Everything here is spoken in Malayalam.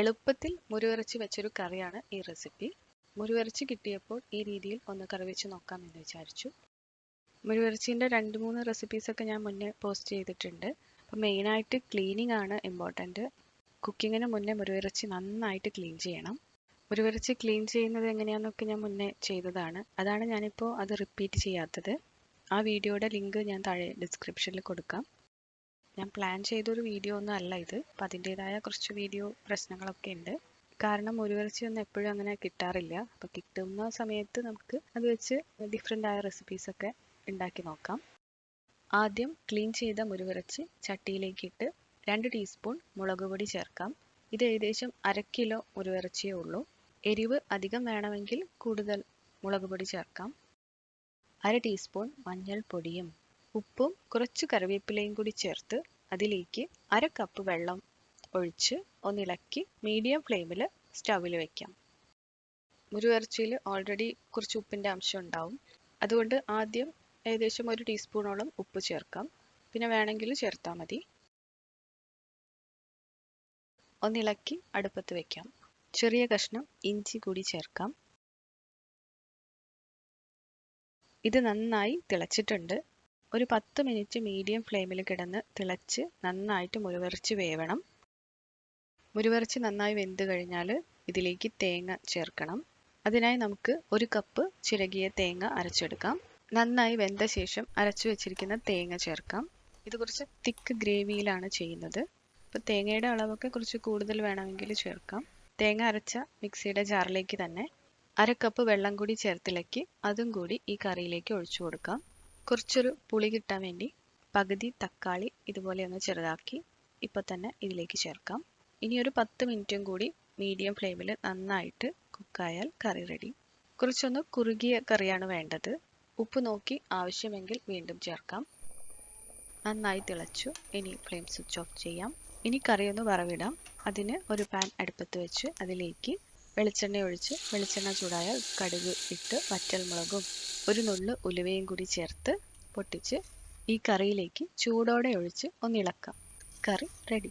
എളുപ്പത്തിൽ മുരുവിറച്ചി വെച്ചൊരു കറിയാണ് ഈ റെസിപ്പി. മുരുവിറച്ചി കിട്ടിയപ്പോൾ ഈ രീതിയിൽ ഒന്ന് കറി വെച്ച് നോക്കാം എന്ന് വിചാരിച്ചു. മുരുവിറച്ചീന്റെ രണ്ട് മൂന്ന് റെസിപ്പീസൊക്കെ ഞാൻ മുന്നേ പോസ്റ്റ് ചെയ്തിട്ടുണ്ട്. അപ്പോൾ മെയിനായിട്ട് ക്ലീനിങ് ആണ് ഇമ്പോർട്ടന്റ് കുക്കിങ്ങിന് മുന്നേ മുരുവിറച്ചി നന്നായിട്ട് ക്ലീൻ ചെയ്യണം. മുരുവിറച്ചി ക്ലീൻ ചെയ്യുന്നത് എങ്ങനെയാണെന്നൊക്കെ ഞാൻ മുന്നേ ചെയ്തതാണ്. അതാണ് ഞാനിപ്പോൾ അത് റിപ്പീറ്റ് ചെയ്യാത്തത്. ആ വീഡിയോയുടെ ലിങ്ക് ഞാൻ താഴെ ഡിസ്ക്രിപ്ഷനിൽ കൊടുക്കാം. ഞാൻ പ്ലാൻ ചെയ്തൊരു വീഡിയോ ഒന്നും അല്ല ഇത്. അപ്പം അതിന്റെതായ കുറച്ച് വീഡിയോ പ്രശ്നങ്ങളൊക്കെ ഉണ്ട് കാരണം ഒന്നും എപ്പോഴും അങ്ങനെ കിട്ടാറില്ല. അപ്പം കിട്ടുന്ന സമയത്ത് നമുക്ക് അത് വെച്ച് ഡിഫറെന്റ് ആയ റെസിപ്പീസൊക്കെ ഉണ്ടാക്കി നോക്കാം. ആദ്യം ക്ലീൻ ചെയ്ത മുരുവിറച്ചി ചട്ടിയിലേക്കിട്ട് രണ്ട് ടീസ്പൂൺ മുളക് പൊടി ചേർക്കാം. ഇത് ഏകദേശം അര കിലോ മുരുവിറച്ചിയേ ഉള്ളൂ. എരിവ് അധികം വേണമെങ്കിൽ കൂടുതൽ മുളക് പൊടി ചേർക്കാം. അര ടീസ്പൂൺ മഞ്ഞൾപ്പൊടിയും ഉപ്പും കുറച്ച് കറിവേപ്പിലയും കൂടി ചേർത്ത് അതിലേക്ക് അര കപ്പ് വെള്ളം ഒഴിച്ച് ഒന്നിളക്കി മീഡിയം ഫ്ലെയിമിൽ സ്റ്റൗവിൽ വെക്കാം. മുരുവിറച്ചിയിൽ ഓൾറെഡി കുറച്ച് ഉപ്പിന്റെ അംശം ഉണ്ടാവും. അതുകൊണ്ട് ആദ്യം ഏകദേശം ഒരു ടീസ്പൂണോളം ഉപ്പ് ചേർക്കാം. പിന്നെ വേണമെങ്കിൽ ചേർത്താൽ മതി. ഒന്നിളക്കി അടുപ്പത്ത് വെക്കാം. ചെറിയ കഷ്ണം ഇഞ്ചി കൂടി ചേർക്കാം. ഇത് നന്നായി തിളച്ചിട്ടുണ്ട്. ഒരു പത്ത് മിനിറ്റ് മീഡിയം ഫ്ലെയിമിൽ കിടന്ന് തിളച്ച് നന്നായിട്ട് മുരുവരച്ച് വേവണം. മുരുവരച്ച് നന്നായി വെന്ത് കഴിഞ്ഞാൽ ഇതിലേക്ക് തേങ്ങ ചേർക്കണം. അതിനായി നമുക്ക് ഒരു കപ്പ് ചിരകിയ തേങ്ങ അരച്ചെടുക്കാം. നന്നായി വെന്ത ശേഷം അരച്ചു വെച്ചിരിക്കുന്ന തേങ്ങ ചേർക്കാം. ഇത് കുറച്ച് തിക്ക് ഗ്രേവിയിലാണ് ചെയ്യുന്നത്. അപ്പോൾ തേങ്ങയുടെ അളവൊക്കെ കുറച്ച് കൂടുതൽ വേണമെങ്കിൽ ചേർക്കാം. തേങ്ങ അരച്ച മിക്സിയുടെ ജാറിലേക്ക് തന്നെ അര കപ്പ് വെള്ളം കൂടി ചേർത്തിളക്കി അതും കൂടി ഈ കറിയിലേക്ക് ഒഴിച്ചു കൊടുക്കാം. കുറച്ചൊരു പുളി കിട്ടാൻ വേണ്ടി പകുതി തക്കാളി ഇതുപോലെ ഒന്ന് ചെറുതാക്കി ഇപ്പോൾ തന്നെ ഇതിലേക്ക് ചേർക്കാം. ഇനി ഒരു പത്ത് മിനിറ്റും കൂടി മീഡിയം ഫ്ലെയിമിൽ നന്നായിട്ട് കുക്കായാൽ കറി റെഡി കുറച്ചൊന്ന് കുറുകിയ കറിയാണ് വേണ്ടത്. ഉപ്പ് നോക്കി ആവശ്യമെങ്കിൽ വീണ്ടും ചേർക്കാം. നന്നായി തിളച്ചു. ഇനി ഫ്ലെയിം സ്വിച്ച് ഓഫ് ചെയ്യാം. ഇനി കറിയൊന്ന് വറവിടാം. അതിന് ഒരു പാൻ അടുപ്പത്ത് വെച്ച് അതിലേക്ക് വെളിച്ചെണ്ണ ഒഴിച്ച് വെളിച്ചെണ്ണ ചൂടായാൽ കടുക് ഇട്ട് വറ്റൽമുളകും ഒരു നുള്ള് ഉലുവയും കൂടി ചേർത്ത് പൊട്ടിച്ച് ഈ കറിയിലേക്ക് ചൂടോടെ ഒഴിച്ച് ഒന്നിളക്കാം കറി റെഡി